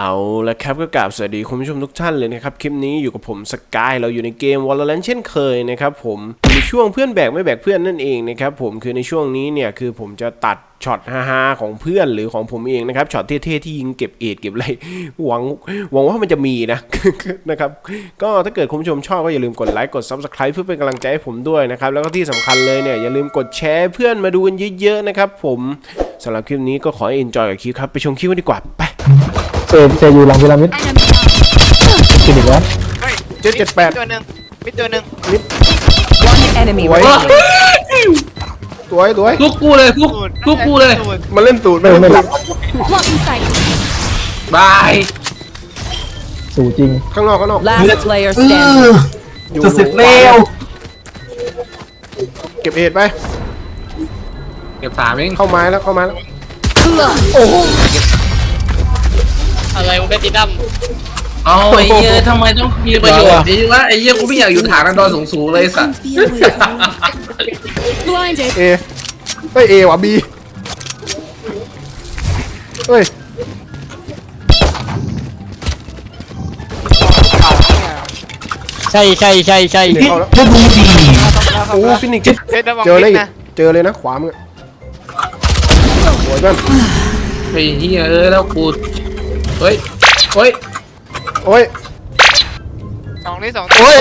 เอาละครับก็กราบสวัสดีคุณผู้ชมทุกท่านเลยนะครับ คลิปนี้อยู่กับผมสกายเราอยู่ในเกม Valorant เช่นเคยนะครับผมในช่วงเพื่อนแบกไม่แบกเพื่อนนั่นเองนะครับผมคือในช่วงนี้เนี่ยคือผมจะตัดช็อตฮาๆของเพื่อนหรือของผมเองนะครับช็อตเท่ๆที่ยิงเก็บเอทเก็บอะไรหวังหวังว่ามันจะมีนะนะครับก็ถ้าเกิดคุณผู้ชมชอบก็อย่าลืมกดไลค์กด Subscribe เพื่อเป็นกำลังใจให้ผมด้วยนะครับแล้วก็ที่สำคัญเลยเนี่ยอย่าลืมกดแชร์เพื่อนมาดูกันเยอะๆนะครับผมสำหรับคลิปนี้ก็ขอให้ enjoy กับคลิปครับไปชมคลิปกันดีกว่าไป เซเซอยู่หลังพีระมิดกินอีกแล้วเจ็ดเจ็ดแปดตัวหนึ่งมิดตัวหนึ่ง One enemy สวย remaining. สวยสวยทุกกูเลยทุกทุกกูเลยสูตรมาเล่นสูตรไม่ไม่หลับบายสู่จริง ข้างนอกข้างนอก Last player standing. อยู่จะเสร็จแล้วเก็บเอทไป เก็บสามเองเข้าไม้แล้วเข้าไม้แล้ว อะไรวะเบติดัม เอาไอ้เหี้ยทำไมต้องมีประโยชน์จริงวะไอ้เหี้ยกูไม่อยากอยู่ฐานดอนสูงสูงๆเลยไอ้สัตว์เอเฮ้ยเอว่ะบีเฮ้ยใช่ใช่ใช่ใช่เข้าแล้วจะดูดีโอ้ฟินิกซ์เพชรระวังเจอเลยมิอีดกนะเจอเลยนะขวามือสวยจังไอ้เหี้ยเอ้ยแล้วกู เฮ้ยเฮ้ยโอ้ยสองนี่สองโอ้ย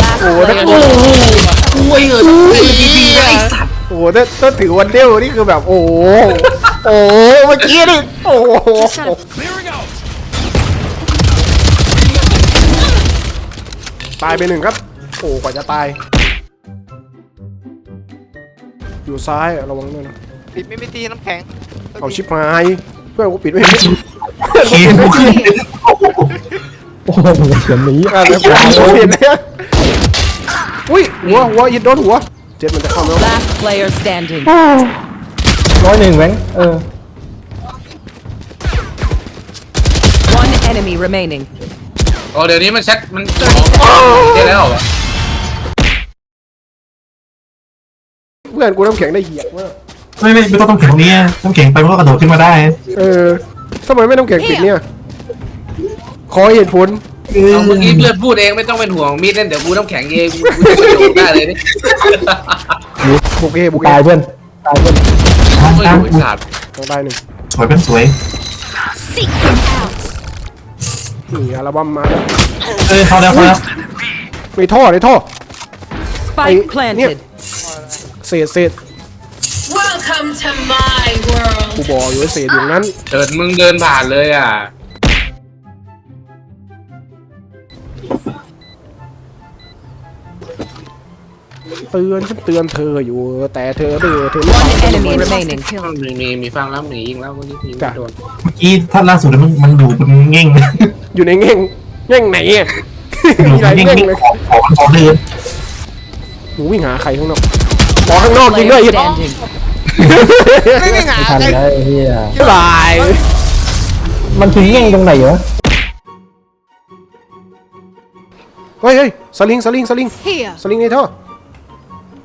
Last โอ้โหถ้า player โอ้ standing. กูไอ้เออไอ้ดีดีไอ้สัตว์โหถ้าถ้าถือวันเดียวนี่คือแบบโอ้โหโอ้โหเมื่อกี้นี่โอ้โหตายไปหนึ่งครับโอ้กว่าจะตาย อยู่ซ้ายระวังด้วยนะปิดไม่มีตีน้ำแข็ง เอาชิปหายเพื่อนกูปิดไม่ให้เสียงกูขึ้นโอ้โหเสียงนี้อะแล้วผมเห็นเนี่ยอุ้ยหัวหัวยิดโดนหัวเจ็ดมันจะเข้าแล้ว Last player standing. ร้อยหนึ่งแบงค์เออ One enemy remaining. โอ้เดี๋ยวนี้มันแชทมันได้แล้วเหรอ เพื่อนกูน้ำแข็งได้เหยียบมาก ไม่ไม่ไม่ต้องต้องแข็งตรงนี้ต้องแข็งไปมันก็กระโดดขึ้นมาได้เออทำไมไม่น้ำแข็งปิดเนี่ย ขอเหตุผลเอาเมื่อกี้เพื่อนพูดเองไม่ต้องเป็นห่วงมีดเล่นเดี๋ยวกูน้ำแข็งเองกูกูจะประโยชน์ได้เลยนี่บุกเอบุกเอตายเพื่อนตายเพื่อนไม่อยู่ไอ้สัตว์ต้องได้หนึ่งสวยเป็นสวยนี่อัลบั้มมาเอ้ยเข้าแล้วเข้าแล้วมีท่อในท่อ Spike I- planted. เศษเศษ Welcome to my world. กูบอกเลยเศษอย่างนั้น เดินมึงเดินผ่านเลยอะ เตือนฉันเตือนเธออยู่ แต่เธอเดือเธอไม่ One ฟัง enemy remaining. มีมีมีฟังแล้วหนียิงแล้วเมื่อกี้ยิงจ้ะไม่โดนเมื่อกี้ถ้าล่าสุดมันมันอยู่บนเง่งอยู่ในเง่งเง่งไหนอะอยู่มีบหลายนเง่งเง่งนี่เลยของของของเดินหนูวิ่งหาใครข้างนอกหมอข้างนอกยิง Player ด้วยอีก standing. ไม่ไม่หาไม่ทันใครแล้วไอ้เหี้ยตายมันถึงเง่งตรงไหนเหรอเฮ้ยเฮ้ยสลิงสลิงสลิงสลิงในท่อ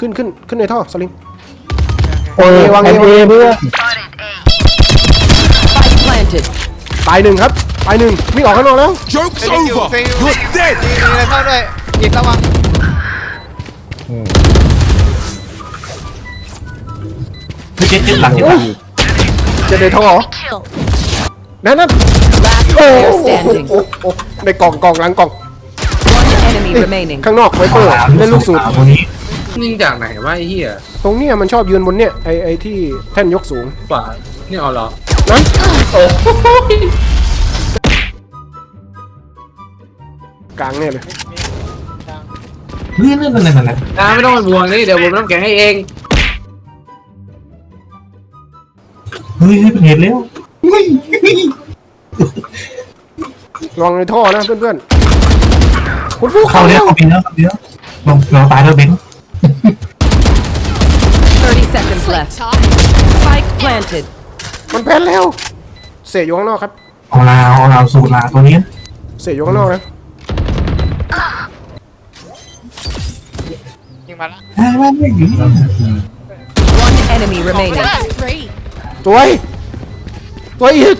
ขึ้นขึ้นขึ้นในท่อสลิง โอ้ยวางแอนเอเอวางเพื่อน Spike planted. ตายหนึ่งครับตายหนึ่งวิ่งออกข้างนอกแล้วเฟนอยู่เฟนอยู่ดีดีเลยเข้าด้วยยิงระวัง เจ็ดเจ็ดหลังเจ็ดหลังจะในท่อเหรอนั่นนั่น Last โอ้ player โห standing. ในกล่องกล่องหลังกล่อง One enemy remaining. ข้างนอกไวเปอร์เล่นลูกสูตรตรงนี้ยิงจากไหนวะไอ้เหี้ยตรงเนี้ยมันชอบยืนบนเนี้ยไอไอที่แท่นยกสูงกว่านี่เอาเหรอนั้นกลางเนี่ยเลย นี่นั่นนั่นนั่นนั่นอาไม่ต้องเป็นห่วงนี่เดี๋ยวผมน้ำแข็งให้เอง เฮ้ยเป็นเหตุแล้วเฮ้ยลองในท่อนะเพื่อนๆคุณฟูเข้าเข้าแล้แล้ววเข้าไปแล้วเข้าไปแล้วลองลองตายแล้วเบน30 seconds left. Spike planted. มันแพ้แล้ว เสยอยู่ข้างนอกครับ เอาลาเอาลาสูตรลาตัวนี้เสยอยู่ข้างนอกนะยิงมาแล้วไม่ไม่ไม่ One enemy remaining. สวยตัวอีก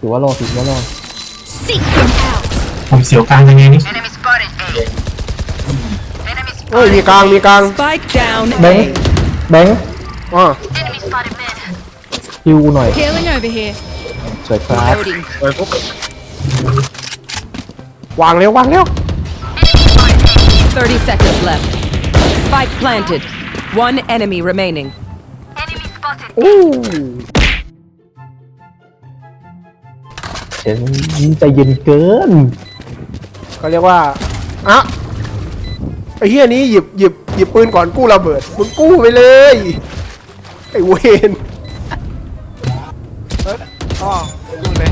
ถือว่ารอดถือว่ารอด Seek them out. ผมเสียวกลางยังไงนี่เอ้ยมีกลางมีกลาง Spike down แบง A. ค์แบงค์อ่าฮิวกูหน่อย Healing over here. สวยครับ Loading. วางเร็ววางเร็ว 30 seconds left. Spike planted. One enemy remaining. อู้เดี๋ยวใจเย็นเกิน ก็เรียกว่าอะไอ้เฮียนี้หยิบหยิบหยิบปืนก่อนกู้ระเบิดมึงกู้ไปเลยไอ้เวนอ๋อดูเลย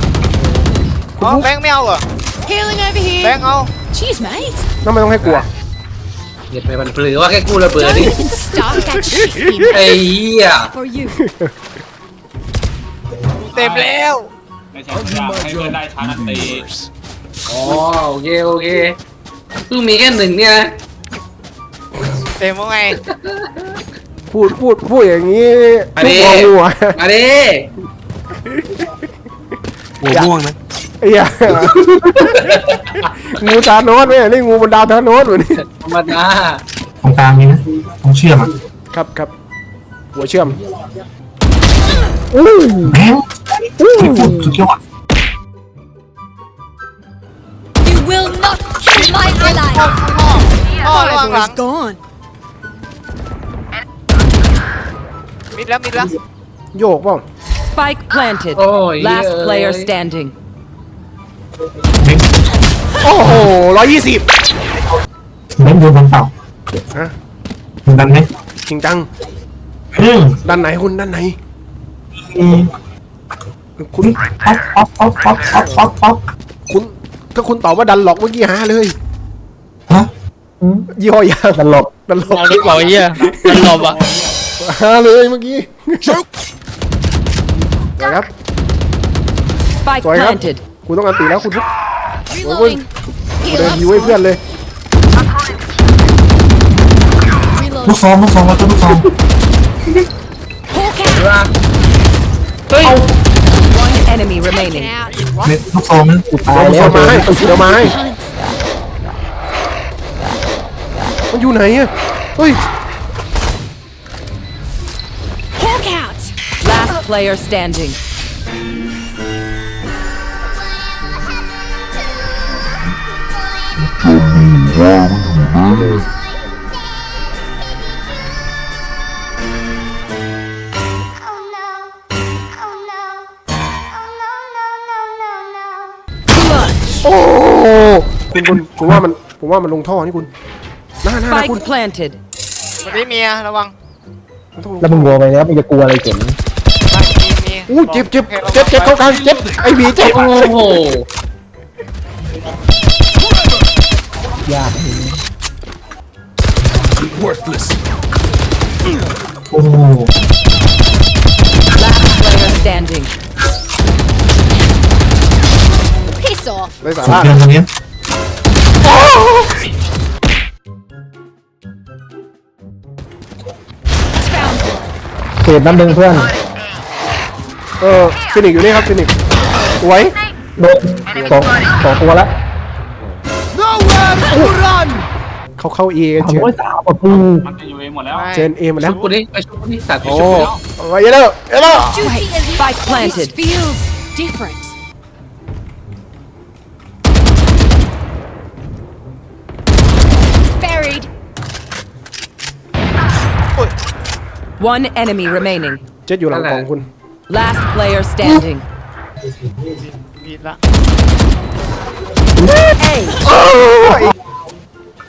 อ๋อแบงค์ไม่เอาเหรอ Healing over แบ here. งค์เอา Jeez, mate. นั่นไม่ต้องให้กลัว เหยียดไปมันเปลือว่าแค่กูระเบิด Don't นี่ even start that shit. ไอ้เหี้ย For you. เต็มแล้ว ไม่ใช่ทุกอย่างให้เพื่อนได้ชาร์จตีอ๋อโอเคโอเคเพิ่งมีแค่หนึ่งเนี่ยนะเต็มว่าไงพูดพูดพูดอย่างนี้มาทุดิกหัวหัวมาดิหัวม่วงนะไอ้ เหี้ยงูตาโนสไหมนี่งูบนดาวตาโนสเหมือนนี่ธรรมดาตรงกลางนี่นะตรงเชื่อมอะครับครับหัวเชื่อมแบงค์สุดยอด You will not kill my ally. พ่อระวังหลัง gone. มิดแล้วมิดแล้วโยกเปล่า Spike planted. โอ้ย Last เอ้ย player standing. แบงค์โอ้โหร้อยยี่สิบแบงค์โดนบอลเปล่าฮะมึงดันไหมจริงจังเอืมด้านไหนคุณด้านไหน อืมคุณ ป๊อปป๊อปป๊อปป๊อปป๊อปป๊อปป๊อปคุณ ถ้าคุณตอบว่าดันหลอกเมื่อกี้หาเลย ฮะยี่ห้อยางตลกดันหลอกเอาดีกว่าไอ้เหี้ยมันหลบอะหาเลยเมื่อกี้สวยครับ Spike Sorry, huh? planted. คุณต้องการตีแล้วคุณทุก Reloading. เดินยิวให้เพื่อนเลยลูกซองลูกซองแล้วก็ลูกซอง Hawk out. เฮ้ย One enemy remaining. Get out. เม็ดลูกซองนั้นตายเดี๋แล้ยววมาให้เจอเดี๋ยวมาให้มันอยู่ไหนอะเฮ้ย Hawk out. Last player standing. โอ้คุณคุณผมว่ามันผมว่ามันลงท่อนี่คุณหน้าหน้าหน้าคุณ Spike planted. วันนี้เมียระวังมันต้องลงแล้วมึงกลัวไปแล้วมึงจะกลัวอะไรเข็มบ้านมีเมียอู้เจ็บเจ็บเจ็บเจ็บเข้ากลางเจ็บไอ้บีเจ็บโอ้โห ยากโอ้โห Last player standing. Piss off. เลยสาผมระเดินตรงนี้เศษน้ำหนึ่งเพื่อนเออฟินิกอยู่นี่ครับฟินิกสวยโดนสองสองตัวแล้ว เขาเข้าเอกันสามเชิญร้อยสามอะปูมันจะอยู่เองหมดแล้วเจนเอมาแล้วชุบกูดิไปชุบกูดิสัตว์โอ้ไว้เยอะแล้วเยอะแล้ว Juicy as Spike This planted. feels different. Buried. One enemy remaining. เจ็ดอยู่หลังกองคุณ Last player standing. มีดละ A.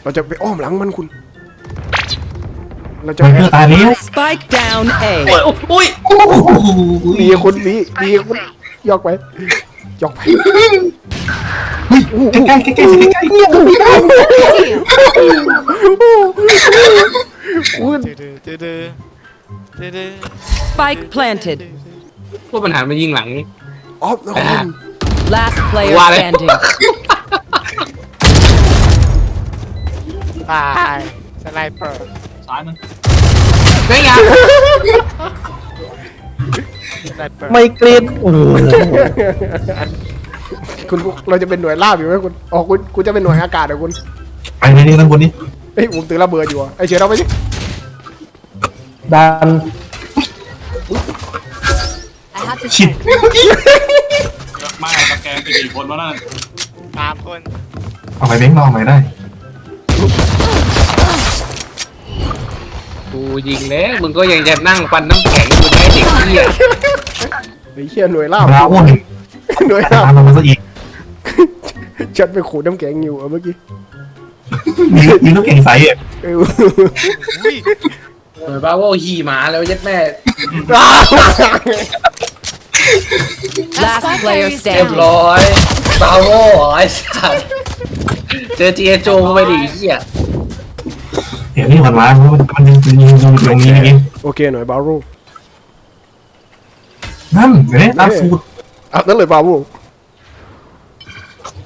เราจะไปอ้อมหลังมันคุณ เราจะมันเพื่อตายแล้ Spike down A. อุ้ยโอ้โหดีคุณดีดีคุณยอกไปยอกไปใกล้ใกล้ใกล้ใกล้คุณดื้อดื้อดื้อดื้อดื้อ Spike planted. พวกปัญหามันยิงหลัง ออฟนะคุณ Last player What? standing. ตายสไนเปอร์ซ้ายมันไม่ไงไม่กรีดโอ้โหคุณเราจะเป็นหน่วยล่าบอยู่ไหมคุณอ๋อคุณคุณจะเป็นหน่วยอากาศเหรอคุณไปในนี้ข้างบนนี้เฮ้ยผมถือระเบิดอยู่อะไอเชียร์เอาไปสิดัน I have to ชิด check. ไม่สแกนไปกี่คนวะนั่นสามคนเอาไปเบ้งลองใหม่ได้ กูยิงแล้วมึงก็ยังจะนั่งฟันน้ำแข็งอยู่ไหมเด็กเหี้ยไอเชียร์หน่วยล่าบบราโอ้เห็นหน่วยตาล่ามเรามาซะอีกฉันไปขูดน้ำแข็งอยู่อะเมื่อกี้มีมีน้ำแข็งใสอะเออเออบ้าว่าขี่หมาแล้วยัดแม่ Last spike player carrier is เรียบ standing. ร้อยบาโวไอ้สัส เจอจีเอโจไปดิเหี้ยเห็นนี่ผ่านมาเพราะมันมันยังยิงอยู่ตรงนี้นี่โอเคหน่วยบารูนั่นเห็นไหมร้านฟูดอะนั่นเลยบารู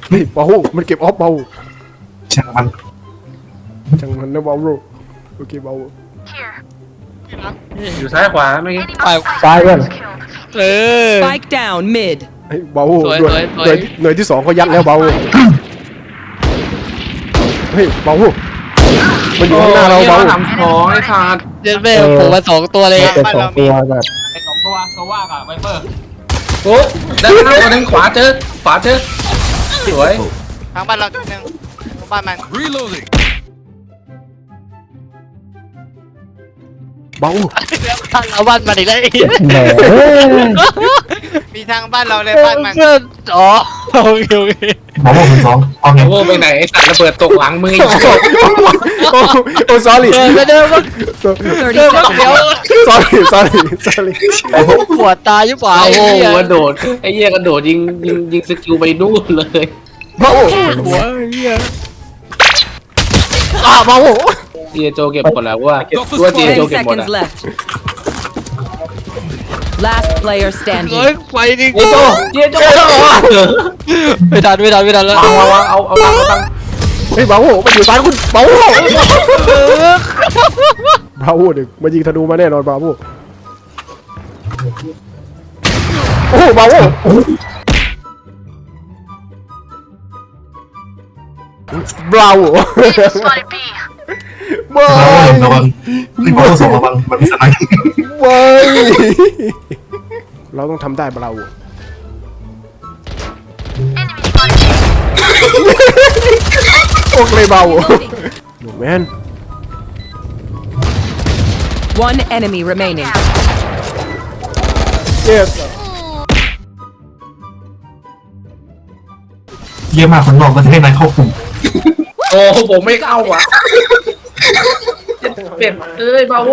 เฮ้ยบารูมันเก็บออฟบารูช่างมันจังมันนะบารูโอเคบารูอยู่ซ้ายขวาเมื่อกี้ไปซ้ายเพื่อนเออ Spike down mid. เฮ้บารูสวยหน่วยสวยหน่วยหน่วยที่สองเขายัดแล้วบารู เฮ้ยบารูมันอยู่ข้างหน้าเราโอ้ยบารูทำของไอ้ขาดเจ็ดแม่ผมมาสองตัวเลยแต่สองตัวแบบ ไอ้สองตัวโซว่ากับไวเปอร์โอ้ด้านหน้าตัวหนึงขวาเจอขวาเจอสวย ทางบ้านเราจุดหนึ่งบ้านมัน บารูทางเอาบ้านมาอีกแล้วไอ้แหมเอ้ยมีทางบ้านเราเลยบ้านมันเพื่อนอ๋อโอเคโอเคบอกว่าคนสองเอาไงโอ้ไปไหนไอ้สัตว์ระเบิดตกหลังมืออีกโอ้โอ้ sorry เดินไปเดินมา30เดินมา seconds เดี๋ยว sorry sorry sorry ปวดตายิ่งกว่าไอ้ไอ้โอ้เหี้ยกระโดดไอ้เหี้ยกระโดดยิงยิงยิงสกิลไปนู่นเลยบารูหัวเหี้ยอะบา รูจีเอโจเก็บหมดแล้วว่าว่าจีเอโจ10เก็บหมด seconds อะ left. Last player เฮ้ standing. ยไปดิจีเอโจจีเอโจไม่ทันไม่ทันไม่ทันแล้ววางวางวางเอาเอาตังเอาตังเฮ้ยบารูมันอยู่ซ้ายคุณบารูบารูเด็กมายิงธนูมาแน่นอนบารูโอ้โหบารูบราโว ไม่ระวังระวังไอ้บอกว่าสองระวังมันมีสไนป์ไม่เราต้องทำได้บราโวโอเคบราโวหนูแมน One enemy remaining. yes เยี่ยมมากคนนอกก็จะให้นายเข้ากลุ่ม โอ้ผมไม่เข้าอะเป็ดเอ้ยบาโว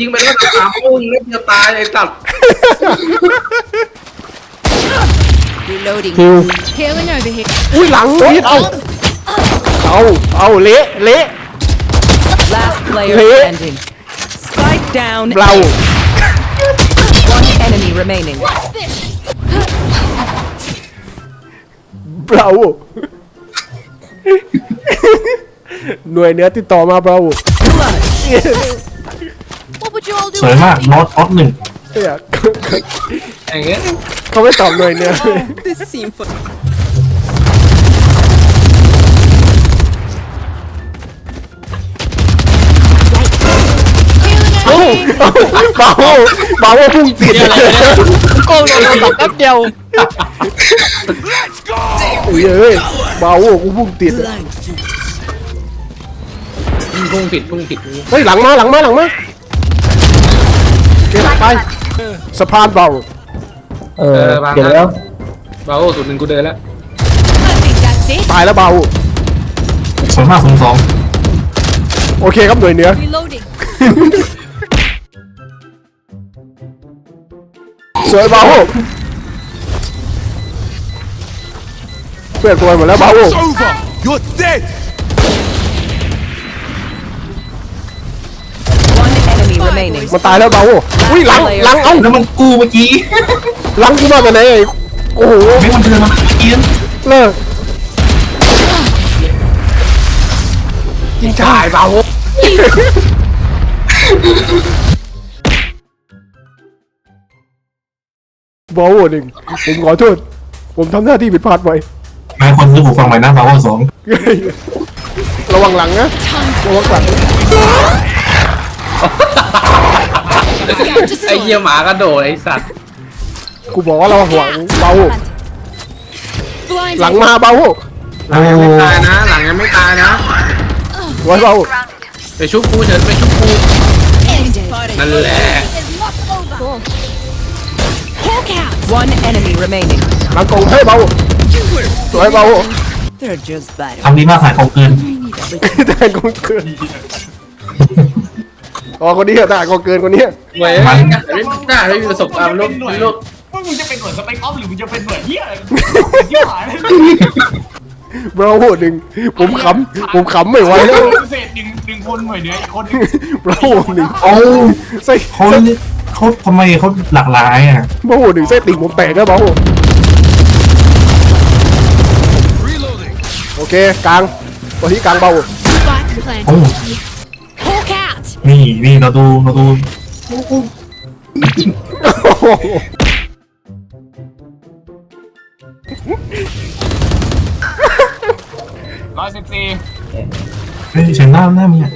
ยิงไปแล้วสามอุ้งแล้วจะตายไอ้สัตว์ Reloading. คิว Healing over here. อุ้ยหลังนิดเอา เอา เอาเละเละ Last player Lit. standing. Spike down. เรา One enemy remaining. เรา หน่วยเหนื้อติดต่อมาเรา What would you all do? สวยมากลอสออสหนึ่งเนี่ยอย่างเงี้ยเขาไม่ตอบหน่วยเหนื้อ This seem for เอ้าเอ้าเบาเบาพุ่งติดเดี๋ยวอะไรเนี่ยกล้องเลยตอบแป๊บเดียว อุ้ยเอ้ยเบากูพุ่งติด พุ่งผิดพุ่งผิดเฮ้ยหลังมาหลังมาหลังมาเก็บไปสะพานเบาเออเก็บแล้วบาโวสุดหนึ่งกูเดินแล้ว I think that's it. ตายแล้วเบาสวยมากสองสองโอเคครับหน่วยเหนื้อ Reloading. สวยเบาเพื่อนตัวหมดแล้วเบา one remaining. มันตายแล้วเบาอุ้ยหลังหลังเอ้าแล้วมันกู้เมื่อกี้หลังกูมาจากไหนไอ้โอ้โหไม่มันเดินมาเมื่อกี้เลิกตายบาโวบาโวหนึ่งผมขอโทษผมทำหน้าที่ผิดพลาดไปนายคนซื้อหูฟังใหม่นะบาวสองระวังหลังนะระวังหลัง ไอ้เหี้ยหมากระโดดไอ้สัตว์กูบอกว่าระวังหลังเบา Blind. หลังมาเบาหลังยังไม่ตายนะ หลังยังไม่ตายนะ ไว้เบาไปชุบกูเฉินไปชุบกูนั่นแหละ Hawk out. One enemy remaining. หลังกองให้เบาสวยเบา They're just bad. ทำดีมากขายของเกิน แต่กองเกิน อ๋อคนนี้เหรอแต่กองเกินคนนี้เว้ยไม่น่าไม่มีประสบการณ์ลูกลูกว่ามึงจะเป็นหน่วยสเปกออฟหรือมึงจะเป็นหน่วยเหี้ยอะไรที่หายเลยเบาโวหนึ่งผมขำผมขำไม่ไหวแล้วเศษหนึ่งหนึ่งคนหน่วยเหนืออีกคนนึงเบาโวหนึ่งโอ้ใส่เขาเขาทำไมเขาหลากหลายอะเบาโวหนึ่งใส่ติ่งผมแตกแล้วเบาโวโอเคกลางตัวที่กลางเบา Spike planted. โอ้ Hawk out. นี่นี่เราดูเราดูร้อยสิบสี่เฮ้ยเฉียงหน้าหน้ามึงอะ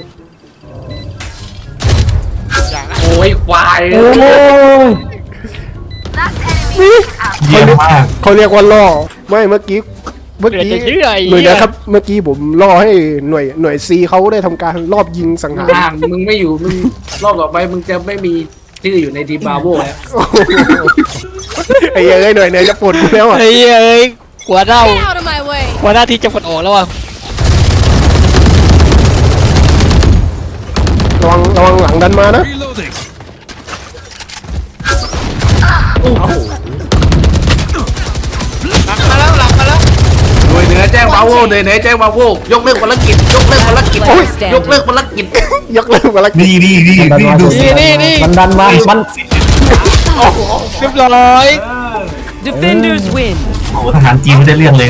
โอ้ยควายโอ้ยเยี่ยมมาก เขาเรียกว่าล่อไม่เมื่อกี้ เมื่อกี้เดี๋ยวจะเชื่อไอ้หน่วยเหี้ยนะครับ เมื่อกี้ผมล่อให้หน่วยหน่วยซีเขาได้ทำการรอบยิงสังหารห่างมึงไม่อยู่มึงรอบต่อไปมึงจะไม่มีชื่ออยู่ในทีมบาโวแล้วไอ้เอ้ยหน่วยไหนจะปวดกูแล้วอะไอ้เหี้ยเอ้ยหัวเน่า Get out of my way. หัวหน้าที่จะปลดออกแล้วอะระวังระวังหลังดันมานะห แจ้งบาโวหน่วยเหนือแจ้งบาโวยกเลิกภารกิจยกเลิกภารกิจยกเลิกภารกิจยกเลิกมาแล้วนี่นี่นี่ดันนี่มาดูสินี่นี่นี่มันดันมามันเรียบร้อย Defenders win. โอ้โหทหารจีนไม่ได้เรื่องเลย